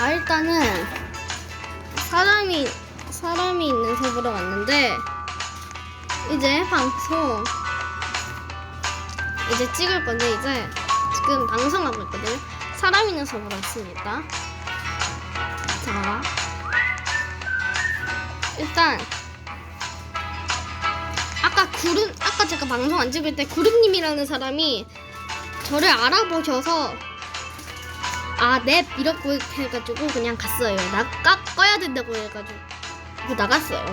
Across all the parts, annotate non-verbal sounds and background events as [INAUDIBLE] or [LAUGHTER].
자 일단은 사람이 사람이 있는 서버로 왔는데 이제 방송 이제 찍을 건데 이제 지금 방송하고 있거든요. 사람 있는 서버로 왔습니다. 자 일단 아까 구름 아까 제가 방송 안 찍을 때 구름님이라는 사람이 저를 알아보셔서 아넵 이렇게 해가지고 그냥 갔어요. 나 까, 꺼야 된다고 해가지고 그 나갔어요.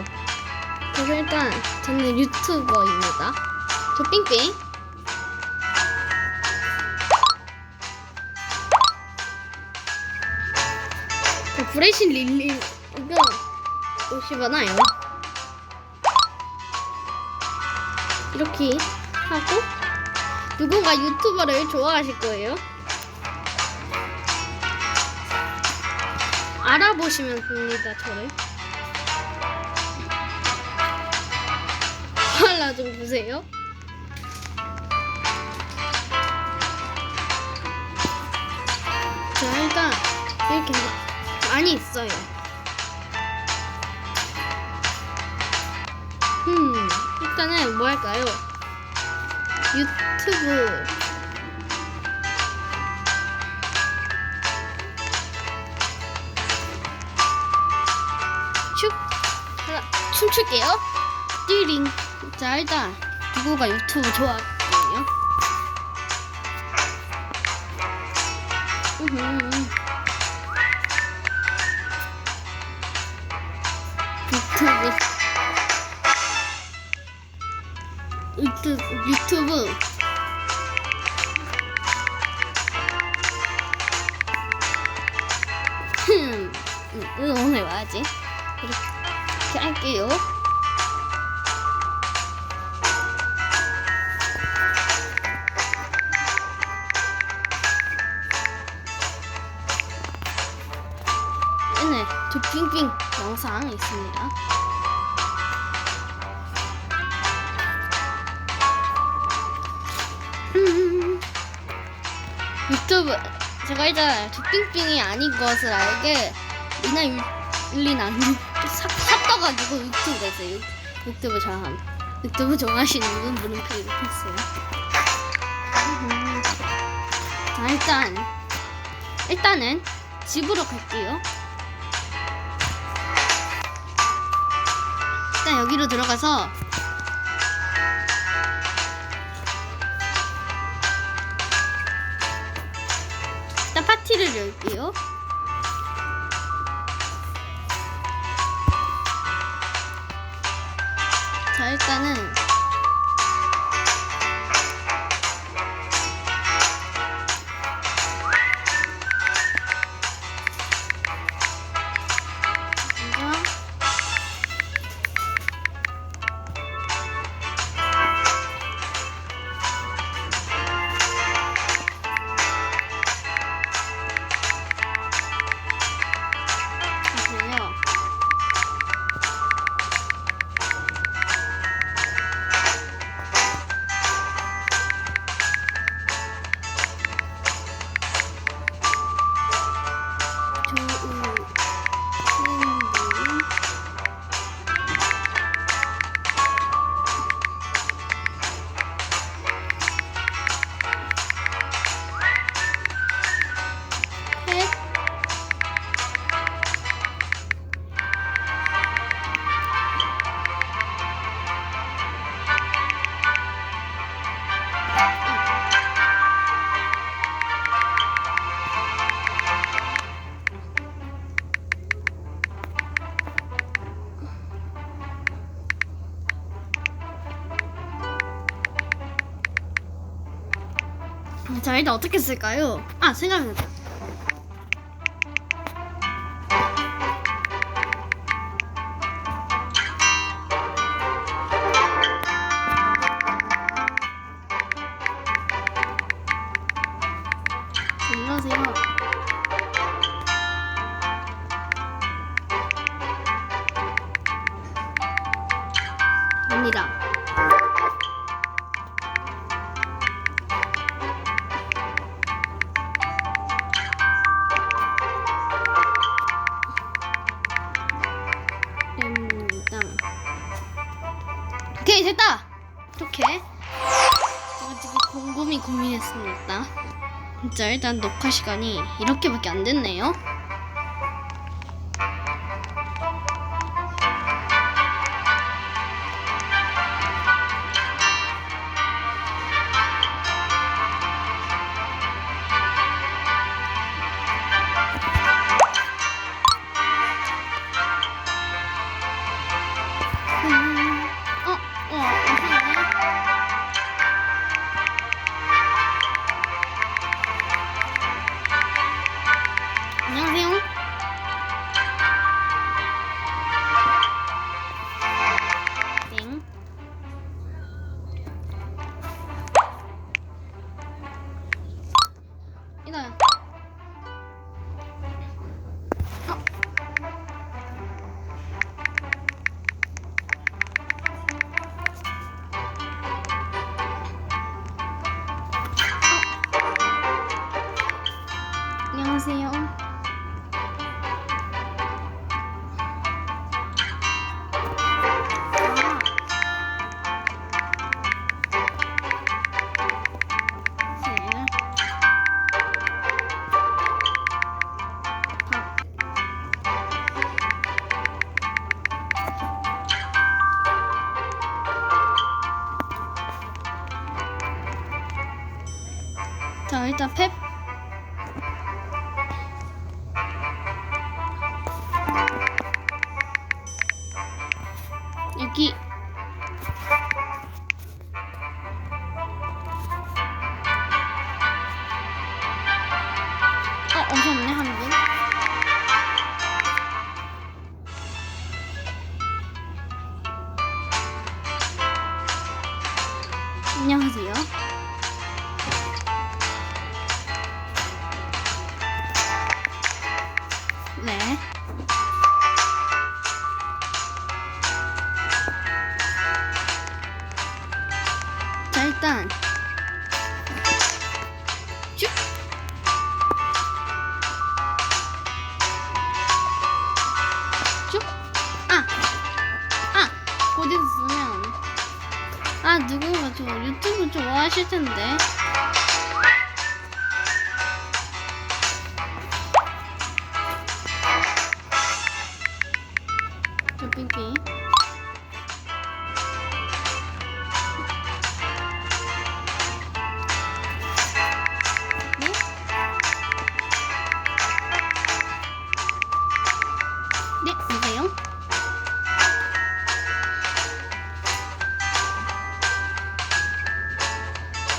그래서 일단 저는 유튜버입니다. 저 삥삥. 저 브레신 릴리 이거 옷이 많아요. 이렇게 하고 누군가 유튜버를 좋아하실 거예요. 알아보시면 됩니다, 저를. 콜라 좀 보세요. 자, 일단 이렇게 많이 있어요. 음, 일단은 뭐 할까요? 유튜브 춤출게요. 띠링. 자 일단 누구가 유튜브 좋아하거든요. 유튜브. 유튜브 유튜브. 흠. 오늘 와야지? 이렇게 할게요. 네, 저 빙빙 영상 있습니다. 음, 유튜브 제가 저 빙빙이 아닌 것을 알게 리나 유, 리나 삽, 삽떠가지고 유튜브 했어요. 유튜브 좋아함. 유튜브 좋아하시는 분 물음표 이렇게 했어요. 음. 자 일단 일단은 집으로 갈게요. 일단 여기로 들어가서 일단 파티를 열게요. 일단은 자 일단 어떻게 쓸까요? 아 생각났다 눌러세요 됩니다. 진짜 일단 녹화 시간이 이렇게밖에 안 됐네요. 안녕하세요.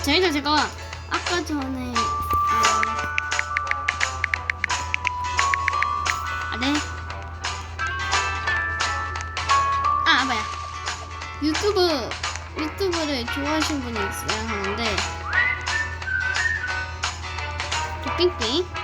저희가 제가 아까 전에 어, 아 네. 아 뭐야. 유튜브 유튜브를 좋아하시는 분이 있어야 하는데 저삥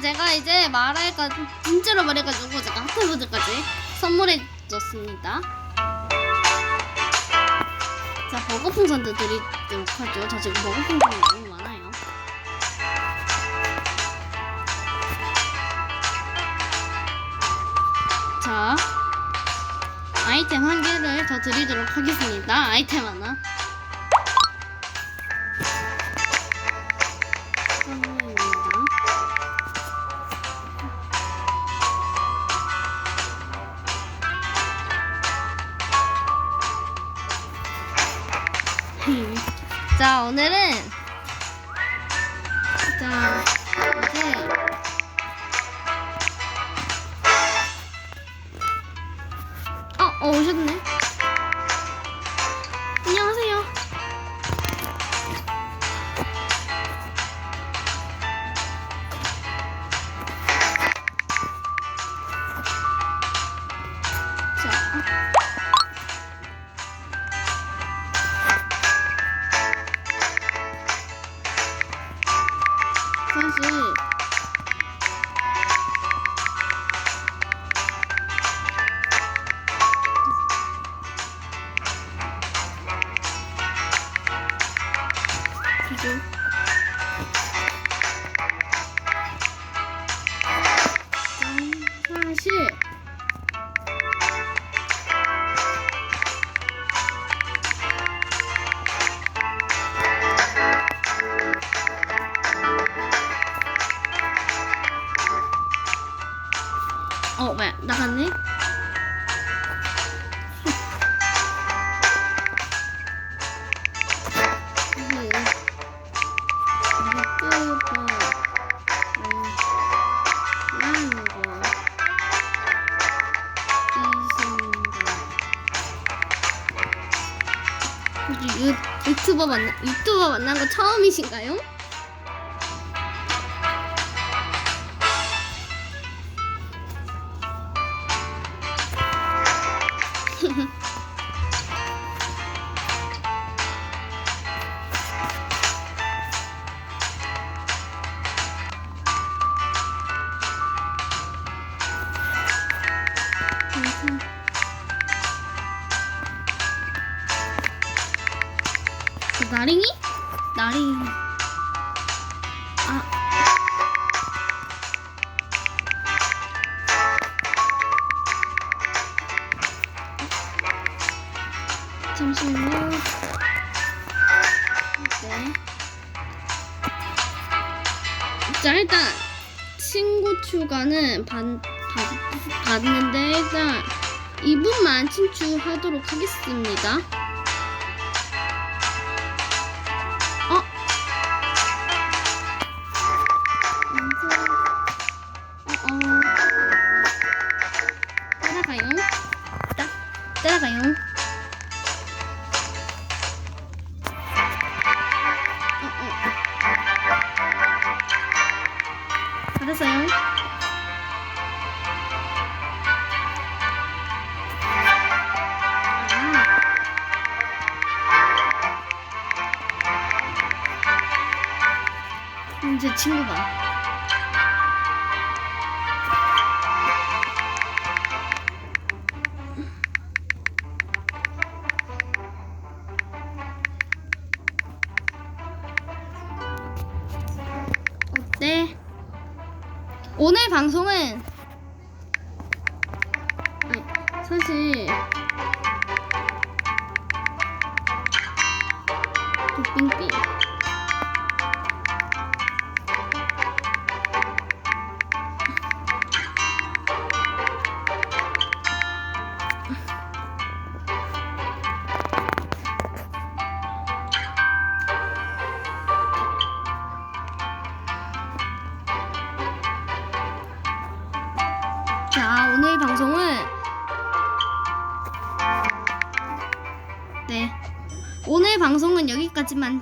제가 이제 말할까 진짜로 말해가지고 제가 하트보드까지 선물해줬습니다. 자 버거풍선도 드리도록 하죠. 저 지금 버거풍선이 너무 많아요. 자 아이템 한 개를 더 드리도록 하겠습니다. 아이템 하나. 오늘은 그 만나 유튜버 만난 거 처음이신가요? [LAUGHS] 잠시만요 네. 자 일단 친구 추가는 받, 받, 받는데 일단 이분만 친추하도록 하겠습니다. 어? 어, 어. 따라가요. 따, 따라가요.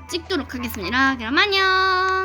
찍도록 하겠습니다. 그럼 안녕.